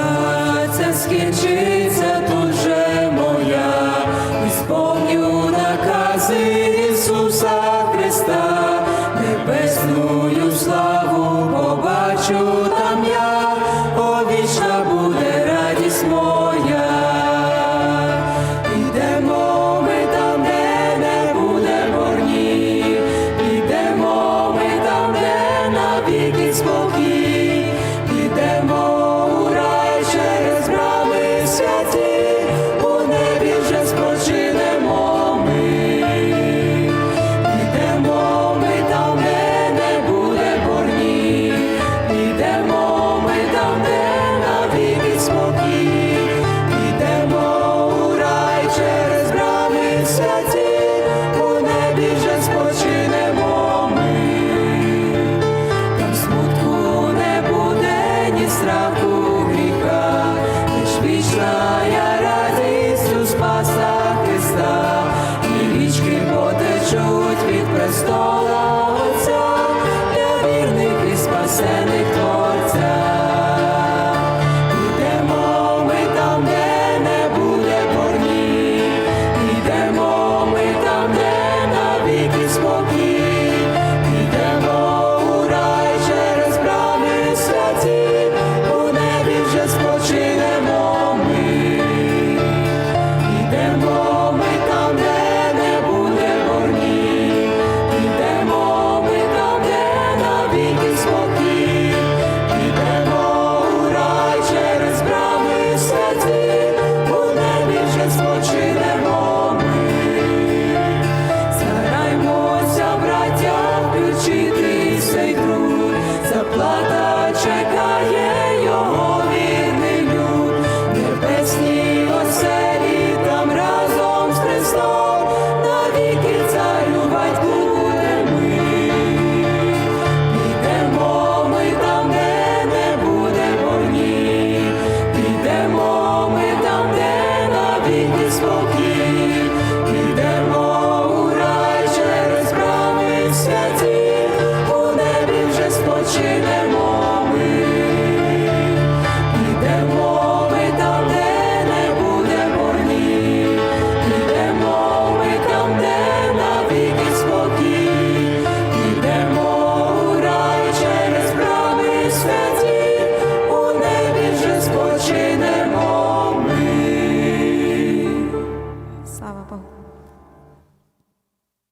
праця скінчиться тут моя, і накази Ісуса Христа, небесною славу побачу. Христос. smoky.